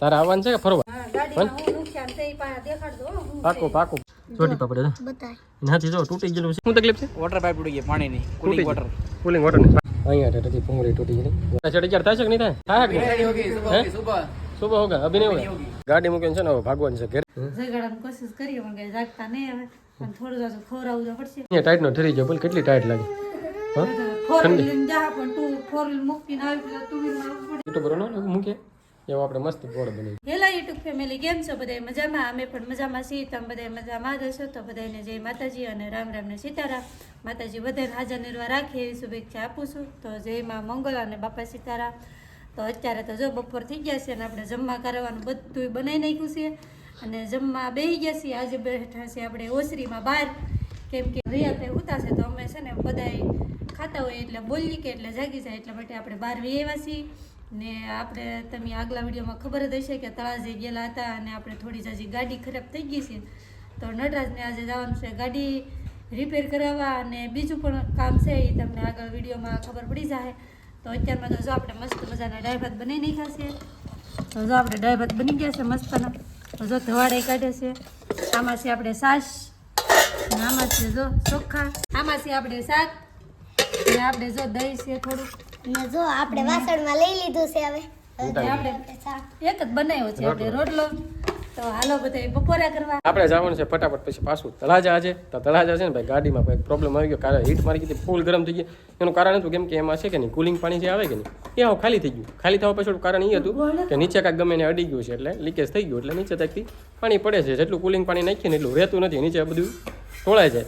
તારે આવવાનું છે કે ફરવા? પાકું પાકું. ચોટી પાપડે નાથી જો તૂટી ગયેલું છે. શું તકલીફ છે? વોટર પાઇપ ઉડી ગઈ પાણીની. કુલિંગ વોટર કુલિંગ વોટર અહીંયા ભૂંગળી તૂટી ગઈ ચડી ચાર થાય છે કે નહીં થાય? થાય કે નહીં? હે? સુબહ હોગા અભી નહીં હોગા ગાડી મૂકીને છે ને ભાગવાનું છે ઘેર. જગાડવાની કોશિશ કરીએ પણ કઈ જાગતા નહીં હવે. થોડું જાજુ ખવડાવવું પડશે. અહીંયા ટાઈટ નો ઠરી ગયો બોલ કેટલી ટાઈટ લાગે? હા? મૂકે. એવો આપણે મસ્ત બોર્ડ બનાવી હેલા યુટ્યુબ ફેમિલી કેમ છો બધા મજામાં? અમે પણ મજામાં છીએ. તમે બધા મજામાં જ હશો? તો બધાને જય માતાજી અને રામ રામ ને સીતારામ. માતાજી બધાને હાજર નિર્વા રાખી એવી શુભેચ્છા આપું છું. તો જય માં મંગલ અને બાપા સીતારામ. તો અત્યારે તો જો બપોર થઈ ગયા છે અને આપણે જમવા કરવાનું બધું બનાવી નાખ્યું છે. અને જમવા બેસી ગયા છીએ. આજે બેઠા છે આપણે ઓસરીમાં બહાર. કેમ કે રિયા તે ઉતારશે તો અમે હોય એટલે બોલીએ કે એટલે જાગી જાય એટલા માટે આપણે બહાર આવ્યા છીએ. ને આપણે તમે આગલા વિડીયોમાં ખબર જ હશે કે તળાજે ગયેલા હતા અને આપણે થોડી જાજી ગાડી ખરાબ થઈ ગઈ છે. તો નટરાજને આજે જવાનું છે ગાડી રિપેર કરાવવા અને બીજું પણ કામ છે એ તમને આગળ વિડીયોમાં ખબર પડી જાય તો અત્યારમાં તો જો આપણે મસ્ત મજાના ડાયભાત ભાત બનાવી નાખ્યા છે. તો જો આપણે ભાત બની ગયા છે મસ્તના. તો જો ધવાડે કાઢે છે. આમાં આપણે સાસ આમાં જો ચોખ્ખા આમાં આપણે શાક. અને આપણે જો દહીં છે થોડું ને જો આપણે વાસણમાં લઈ લીધું છે હવે. આપણે એક જ બનાવ્યો છે આપણે રોટલો. તો હાલો બધા બપોરા કરવા. આપણે જવાનું છે ફટાફટ પછી પાછું તળાજા આજે. તો તળાજા છે ને ભાઈ ગાડીમાં ભાઈ પ્રોબ્લેમ આવી ગયો કારણ હીટ મારી ગઈ ફૂલ ગરમ થઈ ગઈ. એનું કારણ હતું કેમ કે એમાં છે કે નહીં કુલિંગ પાણી જે આવે કે નહીં એ આવું ખાલી થઈ ગયું. ખાલી થવા પાછળ કારણ એ હતું કે નીચે કાંઈક ગમે એને અડી ગયું છે એટલે લીકેજ થઈ ગયું એટલે નીચે તકથી પાણી પડે છે. જેટલું કુલિંગ પાણી નાખીએ ને એટલું રહેતું નથી નીચે બધું. ઢોળાઈ જાય.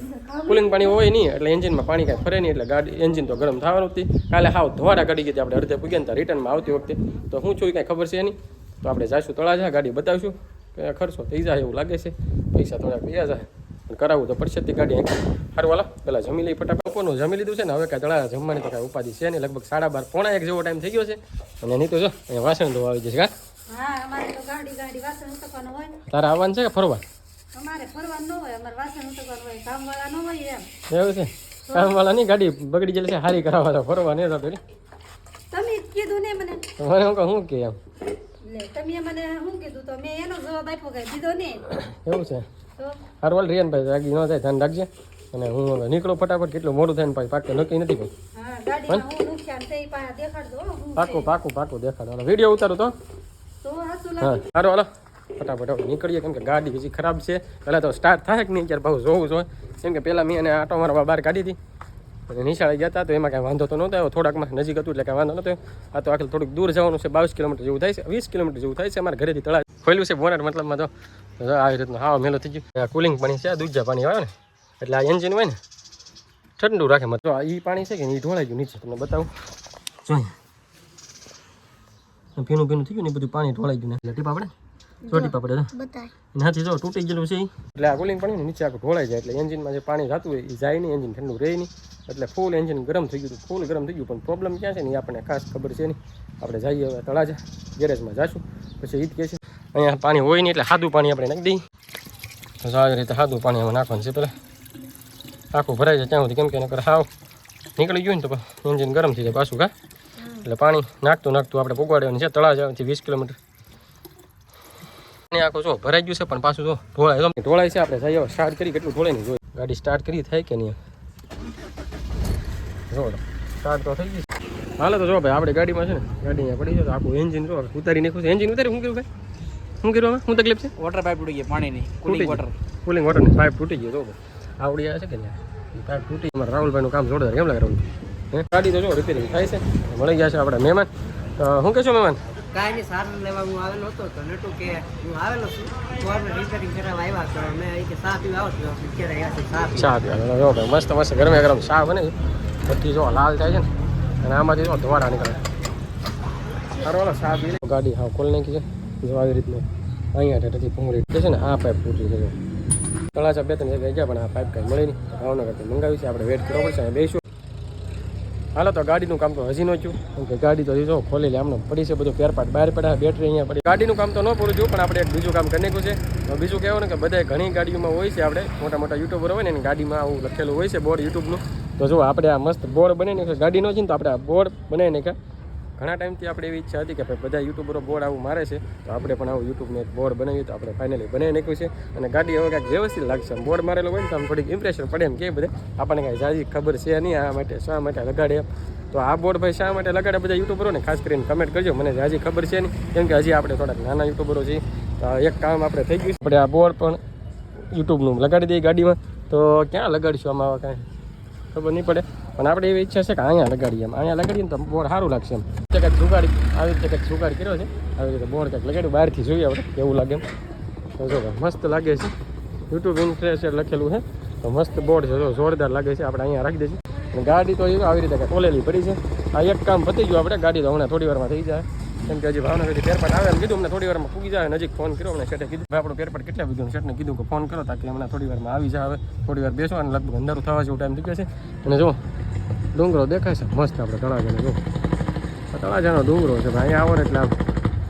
કુલિંગ પાણી હોય નહીં એટલે એન્જિનમાં પાણી કાંઈ ફરે નહીં એટલે ગાડી એન્જિન તો ગરમ થવાનું હતી. કાલે હાવ ધોવાડા કાઢી ગઈ આપણે અડધે પૂગ્યા ને ત્યાં રિટર્નમાં આવતી વખતે. તો હું છું એ કાંઈ ખબર છે નહીં તો આપણે જઈશું તળાજા ગાડી બતાવશું. કે ખર્ચો થઈ જાય એવું લાગે છે. પૈસા થોડાક પૈયા જાય. પણ કરાવવું તો પડશે તે ગાડી સારું વાલા પહેલાં જમી લઈ ફટાફટ. બપોરનું જમી લીધું છે ને હવે કાંઈ તળા જમવાની તો કાંઈ ઉપાધિ છે નહીં. લગભગ સાડા બાર પોણા એક જેવો ટાઈમ થઈ ગયો છે. અને નહીં તો જો અહીંયા વાસણ ધોવા આવી જશે કા તારે આવવાનું છે કે ફરવા? ન હોય એમ. એવું છે? નહીં ગાડી બગડી ગયેલી છે હારી કરાવવા ફરવા નહીં થતું તમે કીધું ને મને. મને હું કહું શું કે એમ? તમે મને શું કીધું? તો મેં એનો જવાબ આપ્યો કઈ દીધો ને. એવું છે? તો? હારું વાલ રિયાનભાઈ રાગી ન થાય ધ્યાન રાખજે. અને હું નીકળો ફટાફટ કેટલું મોડું થાય ને પાછી પાકે નક્કી નથી હું પાકું પાકું પાકું દેખાડો. વીડિયો ઉતારો તો. તો હા. લાગે. સારું હાલો. ફટાફટ હવે નીકળીએ, કેમ કે ગાડી હજી ખરાબ છે. પહેલાં તો સ્ટાર્ટ થાય કે નહીં ત્યારે ભાવ જોવું જોઈએ. કેમ કે પહેલાં મેં એને આટો મારવા બહાર કાઢી હતી. અને નિશાળે ગયા હતા તો એમાં કાંઈ વાંધો તો નહોતો આવ્યો. થોડાકમાં નજીક હતું એટલે કાંઈ વાંધો નહોતો. આ તો આખી થોડુંક દૂર જવાનું છે, બાવીસ કિલોમીટર જેવું થાય છે, વીસ કિલોમીટર જેવું થાય છે, અમારા ઘરેથી તળાવ. ખોલ્યું છે બોનેટ મતલબમાં તો. આવી રીતનું હાવ મેલો થઈ ગયું. કુલિંગ પાણી છે, આ દૂજા પાણી આવે ને, એટલે આ એન્જિન હોય ને, ઠંડુ રાખે મતલબ. આ એ પાણી છે કે એ ઢોળાઈ ગયું નીચે, તમને બતાવું. જોઈએ ભીનું ભીનું થઈ ગયું ને બધું પાણી ઢોળાઈ ગયું ને. એટલે પડે. ચોટી પાપડે બતાય. નાથી જો તૂટી ગયેલું છે એટલે આ કુલિંગ પાણી નીચે આખું ઢોળાઈ જાય એટલે એન્જિનમાં જે પાણી જતું હોય એ જાય નહીં એન્જિન ઠંડુ રહે નહીં. એટલે ફૂલ એન્જિન ગરમ થઈ ગયું ફૂલ ગરમ થઈ ગયું પણ પ્રોબ્લેમ ક્યાં છે ને એ આપણને ખાસ ખબર છે નહીં. આપણે જઈએ હવે તળાજા ગેરેજમાં જાશું પછી એ જ કહે છે. અહીંયા પાણી હોય નહીં એટલે સાદું પાણી આપણે નાખી દઈએ. તો આવી રીતે સાદું પાણી આમાં નાખવાનું છે પહેલાં. આખું ભરાઈ જાય ત્યાં સુધી કેમ કે નકર હાવ નીકળી ગયું ને તો એન્જિન ગરમ થઈ જાય પાછું કા? એટલે પાણી નાખતું નાખતું આપણે પુગવાડવાનું છે તળાજાથી વીસ કિલોમીટર. ને આખું જો ભરાઈ ગયું છે પણ પાછું જો ઢોળાય જો. ઢોળાય છે આપણે જઈએ સ્ટાર્ટ કરી કેટલું ઢોળે નહીં જોઈએ ગાડી સ્ટાર્ટ કરી થાય કે નહીં? જો સ્ટાર્ટ તો થઈ ગઈ. હાલે તો જો ભાઈ આપણે ગાડીમાં છે ને ગાડી અહીંયા પડી છે તો આખું એન્જિન જો ઉતારી નાખ્યું છે. એન્જિન ઉતારી શું કર્યું ભાઈ? શું કર્યું હું શું તકલીફ છે? વોટર પાઇપ તૂટી ગઈ પાણીની કુલિંગ વોટર કુલિંગ વોટરની પાઇપ તૂટી ગયો તો આવડી આવે છે કે નહીં? પાઇપ તૂટી અમારા રાહુલભાઈનું કામ જોરદાર કેમ લાગે રાહુલ હે? ગાડી તો જો રિપેરિંગ થાય છે મળી ગયા છે આપણા મહેમાન. તો શું કહેશો મહેમાન? નહીં સારવાર લેવા હું આવેલો હતો તો નટુ કે હું આવેલો છું, તો રિપેરિંગ કરાવવા આવ્યા તો મેં અહીં કે સાહ પીવા આવો છો અત્યારે અહીંયા છે સાહ ચા પીવા. મસ્ત મસ્ત ગરમે ગરમ ચા બને છે. બધી જો લાલ થાય છે ને, અને આમાંથી જો ધોવાડા નીકળે. ગાડી હા ખોલ નાખી છે. જો આવી રીતનું અહીંયા ઠેઠથી ભૂંગળી છે ને, આ પાઇપ પૂરી છે. જો. તળાજા બે ત્રણ જગ્યાએ ગયા પણ આ પાઇપ કાંઈ મળી નહીં. ભાવનગરથી મંગાવી છે. આપણે વેટ કરવો પડશે, અહીંયા બેસીશું. હાલો, તો ગાડીનું કામ તો હજી ન કે ગાડી તો હજી ખોલી લે, આમને પડી છે બધું ફેરપાટ બહાર પડ્યા બેટરી અહીંયા પડી. ગાડીનું કામ તો ન પૂરું થયું, પણ આપણે એક બીજું કામ કરી નાખ્યું છે. બીજું કહેવું ને કે બધા ઘણી ગાડીઓમાં હોય છે આપણે મોટા મોટા યુટ્યુબર હોય ને, એની ગાડીમાં આવું લખેલું હોય છે બોર્ડ યુટ્યુબનું તો જો, આપણે આ મસ્ત બોર્ડ બનાવી નાખ્યું ગાડીનો છે ને તો આપણે આ બોર્ડ બનાવી નાખ્યા. ઘણા ટાઈમથી આપણે એવી ઈચ્છા હતી કે ભાઈ બધા યુટ્યુબરો બોર્ડ આવું મારે છે, તો આપણે પણ આવું યુટ્યુબને એક બોર્ડ બનાવ્યું તો આપણે ફાઇનલી બનાવી નાખ્યું છે. અને ગાડી હવે કાંઈક વ્યવસ્થિત લાગશે. બોર્ડ મારેલો હોય ને તો આમ થોડીક ઇમ્પ્રેશન પડે એમ કે બધે. આપણને કાંઈ જાજી ખબર છે નહીં આ માટે, શા માટે લગાડે તો આ બોર્ડ ભાઈ શા માટે લગાડે બધા યુટ્યુબરોને? ખાસ કરીને કમેન્ટ કરજો, મને હજી ખબર છે નહીં. કેમ કે હજી આપણે થોડાક નાના યુટ્યુબરો છીએ. તો એક કામ આપણે થઈ ગયું છે. આપણે આ બોર્ડ પણ યુટ્યુબનું લગાડી દઈએ ગાડીમાં. તો ક્યાં લગાડીશું આમાં આવા કાંઈ ખબર નહીં પડે. પણ આપણે એવી ઈચ્છા છે કે અહીંયા લગાડીએ એમ. અહીંયા લગાડીએ ને તો બોર્ડ સારું લાગશે એમ. તે કંઈક જુગાડી આવી રીતે કંઈક જુગાડ કર્યો છે. આવી રીતે બોર્ડ કંઈક લગાડ્યું, બહારથી જોઈએ આપણે, કેવું લાગે એમ. તો જો મસ્ત લાગે છે. યુટ્યુબ ઇન્ફ્લુએન્સર લખેલું છે. તો મસ્ત બોર્ડ છે, જો જોરદાર લાગે છે. આપણે અહીંયા રાખી દઈશું. અને ગાડી તો આવી રીતે કંઈક ઓલેલી પડી છે. આ એક કામ પતી ગયું આપણે. ગાડી તો હમણાં થોડી વારમાં થઈ જાય. કેમ કે હજી ભાવનગરથી પેરપાટ આવે એમ કીધું. અમને થોડી વારમાં પૂગી જાય. નજીક ફોન કર્યો, અમને શેઠે કીધું. આપણું પેરપાટ કેટલા બીજું શેઠને કીધું કે ફોન કરો, તાકી હમણાં થોડી વારમાં આવી જાય હવે. થોડી વાર બેસો અને લગભગ અંધારું થવા જેવું ટાઈમ થઈ ગયો છે. અને જો ડુંગરો દેખાય છે. મસ્ત આપણે તળાજાનો જો. આ તળાજાનો ડુંગરો છે ભાઈ અહીંયા આવો એટલે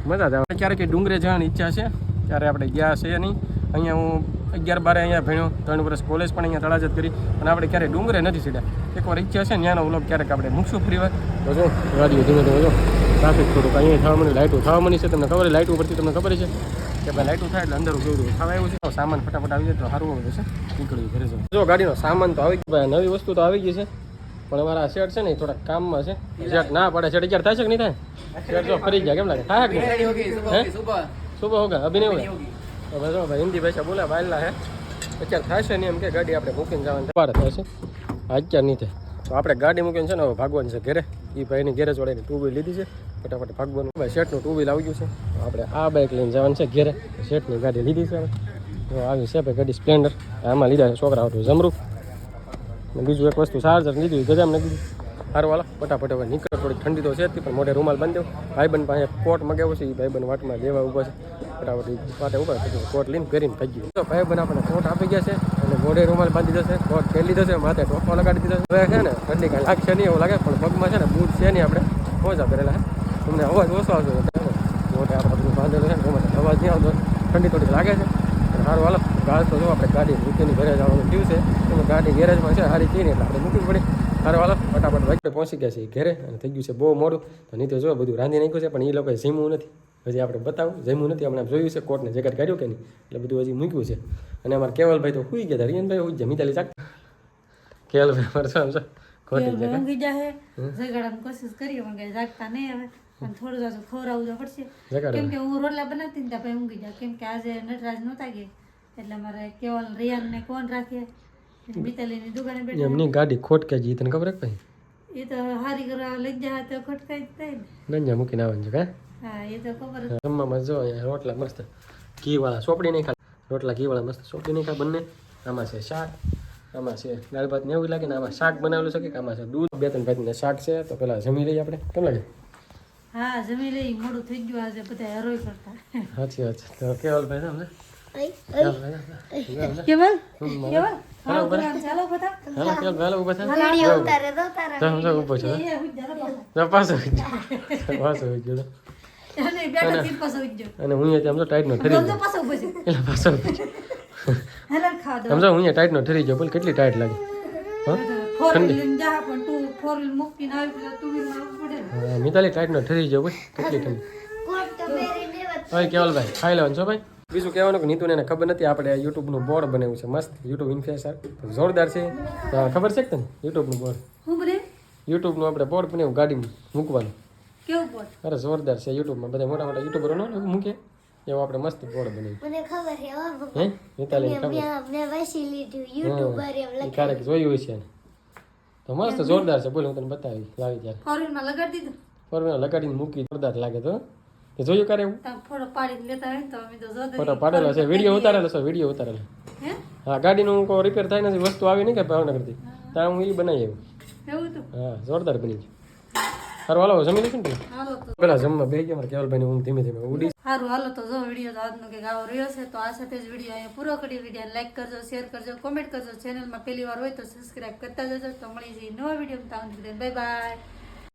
મજા જ આવે. ક્યારેક ડુંગરે જવાની ઈચ્છા છે, ત્યારે આપણે ગયા છે નહીં. અહીંયા હું અગિયાર બારે અહીંયા ભણ્યો, ત્રણ વર્ષ કોલેજ પણ અહીંયા તળાજત કરી, અને આપણે ક્યારેય ડુંગરે નથી સીધા. એકવાર ઈચ્છા છે ત્યાંનો વ્લોગ ક્યારેક આપણે મૂકશું ફરી વાર. તો જો ગાડીઓ ધીમે ધીમે જો ટ્રાફિક થોડુંક અહીંયા થવા મળી લાઇટો થવા મળી છે, તમને ખબર લાઇટ ઉપરથી તમને ખબર છે કે ભાઈ લાઇટો થાય એટલે અંદર કેવું થવા આવ્યું છે. સામાન ફટાફટ આવી જાય તો સારું હોય છે. નીકળ્યું, ઘરે જો, ગાડીનો સામાન તો આવી ગયો, ભાઈ, નવી વસ્તુ તો આવી ગઈ છે. પણ અમારા શેઠ છે ને થોડાક કામમાં છે. શેઠ ના પડે. શેઠ અત્યારે થાય છે કે નહીં થાય? શેઠ જો ફરી ગયા કેમ લાગે? થાય કે? સુબહ હોગા. અભિનય હોગા. જો ભાઈ હિન્દી ભાષા બોલે વાયલા હે. અત્યારે થશે નહીં એમ કે ગાડી આપણે મૂકીને જવાનું થાય થશે અત્યારે નહીં થાય. તો આપણે ગાડી મૂકીને છે ને હવે ભાગવાનું છે ઘરે. એ ભાઈની ઘેરે જોડેની ટુ વ્હીલ લીધી છે. ફટાફટ ભાગવાનું. ભાઈ શેઠનું ટુ વ્હીલ આવી ગયું છે. આપણે આ બાઇક લઈને જવાનું છે ઘેરે. શેઠની ગાડી લીધી છે તો આવી છે ભાઈ ગાડી સ્પ્લેન્ડર આમાં લીધા છે છોકરા હતું જમરૂ. બીજું એક વસ્તુ ચાર્જર લીધું ગજામ ને કીધું સારું વાલા ફટાફટ હવે નીકળ થોડી ઠંડી તો છે જ પણ મોઢે રૂમાલ બાંધ્યો. ભાઈબંધ પાસે કોટ મગાવ્યો છે એ ભાઈબંધ વાટમાં લેવા ઊભા છે. ફટાફટ વાટે ઊભા પછી કોટ લઈને કરીને થઈ ગયું. તો ભાઈબંધ આપણને કોટ આપી ગયા છે અને મોઢે રૂમાલ બાંધી દેશે, કોટ પહેરી દેશે માથે ટોપો લગાડી દીધો છે. છે ને, ઠંડી કાંઈ લાગશે નહીં એવું લાગે, પણ પગમાં છે ને બૂટ છે નહીં આપણે, મોજા કરેલા તમને અવાજ ઓછો આવશે મોઢે આપણે બધું બાંધેલું છે અવાજ નહીં આવતો ઠંડી થોડી લાગે છે. સારું હાલો. ગાળ તો જો આપણે ગાડી મૂકીની ઘરે જવાનું થયું છે. એમાં ગાડી ગેરેજમાં છે હારી થઈને એટલે આપણે મૂકવી પડી. સારું હાલો ફટાફટ વાગે પહોંચી ગયા છે ઘરે અને થઈ ગયું છે બહુ મોડું. તો નહીં તો જો બધું રાંધી નાખ્યું છે પણ એ લોકોએ જીમવું નથી. હજી આપણે બતાવું જમ્યું નથી હમણાં જોયું છે કોર્ટને જગત કાઢ્યું કે નહીં? એટલે બધું હજી મૂક્યું છે. અને અમારા કેવલભાઈ તો સુઈ ગયા હતા રિયનભાઈ સુઈ ગયા મિતાલી ચાક. કેવલભાઈ અમારે શું આમ છે ખોટી છે ઊંઘી જાય જગાડવાની કોશિશ કરીએ પણ કઈ જાગતા નહીં હવે. પણ થોડું જાજુ ખવડાવવું પડશે. કેમ કે હું રોટલા બનાવતી ને ત્યાં ઊંઘી જાય કેમ કે આજે નટરાજ નહોતા ગયા એટલે મારે કેવલ રિયાન ને કોણ રાખે મિતાલીની દુકાને બેઠા એમની ગાડી ખોટ કે જી તને ખબર ભાઈ? એ તો હારી કરવા લઈ જાય તો ખટકાઈ જ થાય ને. નંજા મૂકીને આવવાનું છે કાં? હા એ તો ખબર જ જમવામાં જો અહીંયા રોટલા મસ્ત ઘીવાળા સોપડી નહીં ખા રોટલા ઘીવાળા મસ્ત સોપડી નહીં ખા બંને. આમાં છે શાક આમાં છે દાળ ભાત ને એવું લાગે ને આમાં શાક બનાવેલું છે કે આમાં છે દૂધ? બે ત્રણ ભાતને શાક છે તો પેલા જમી લઈએ આપણે. કેમ લાગે? હા જમી લઈ મોડું થઈ ગયું આજે બધા હરોઈ કરતા. સાચી વાત છે. તો કેવલ ભાઈ સમજે અઈ, કેવલ કેવલ હા ચાલો બધા હાલો? કેવલ હાલો? ઊભા થાય વીડિયો ઉતારે તો તારા તો સમજો ઊભો છો તો પાછો ગયો પાછો ગયો અને બેઠા તીર પાછો ઉઈ ગયો. અને હું અહીંયા સમજો ટાઈટનો ઠરી ગમતો પાછો ઊભો છે. એટલે પાછો ગયો. સમજો હું અહીંયા ટાઈટનો ઠરી ગયો બોલ કેટલી ટાઈટ લાગે? હા? ટાઈટ ને મિતાલી ઠરી ગયો બોલ કેટલી ઠંડી. કેવલ ભાઈ ખાઈ લેવાનું છો ભાઈ? બીજું કહેવાનું કે નીતુને એને ખબર નથી આપણે યુટ્યુબનું બોર્ડ બનાવ્યું છે મસ્ત યુટ્યુબ ઇન્ફ્લુએન્સર જોરદાર છે. ખબર છે કે તને યુટ્યુબનું બોર્ડ? યુટ્યુબનું આપણે બોર્ડ બનાવ્યું ગાડીમાં મૂકવાનું. કેવું બોલ અરે જોરદાર છે યુટ્યુબમાં બધા મોટા મોટા યુટ્યુબરો નો મૂકે. એવો આપણે મસ્ત બોર્ડ બનાવ્યું. મને ખબર છે હે મિતાલીને ખબર? મેં- મેં લીધું યુટ્યુબર એમ એ લખી ક્યારેક જોયું હોય છે તો મસ્ત જોરદાર છે. બોલ હું તને બતાવી લાવી ત્યારે. ફોરમાં લગાડી દીધું? ફોર લગાડીને મૂકી જોરદાર લાગે તો. તે જોયું કરે એવું ફોટો પાડી લેતા હોય તો અમે તો જોતા ફોટો પાડેલો છે વીડિયો ઉતારેલો છે વીડિયો ઉતારેલો હે હા ગાડીનું કો રિપેર થાય નથી વસ્તુ આવી નહીં કે ભાવનગરથી ત્યાં હું એ બનાવી આવ્યું એવું તો હા જોરદાર બની ગયું સારું હાલો જમી લઈશું ને પેલા જમવા બે ગયા કેવલભાઈ હું ધીમે ધીમે ઉડી સારું હાલો તો જો વીડિયો આજનો કે આવો રહ્યો છે તો આ સાથે જ વીડિયો અહીંયા પૂરો કરી વીડિયો લાઈક કરજો શેર કરજો કોમેન્ટ કરજો ચેનલમાં પહેલી વાર હોય તો સબસ્ક્રાઈબ કરતા જજો તો મળી જઈએ નવા વીડિયો બાય બાય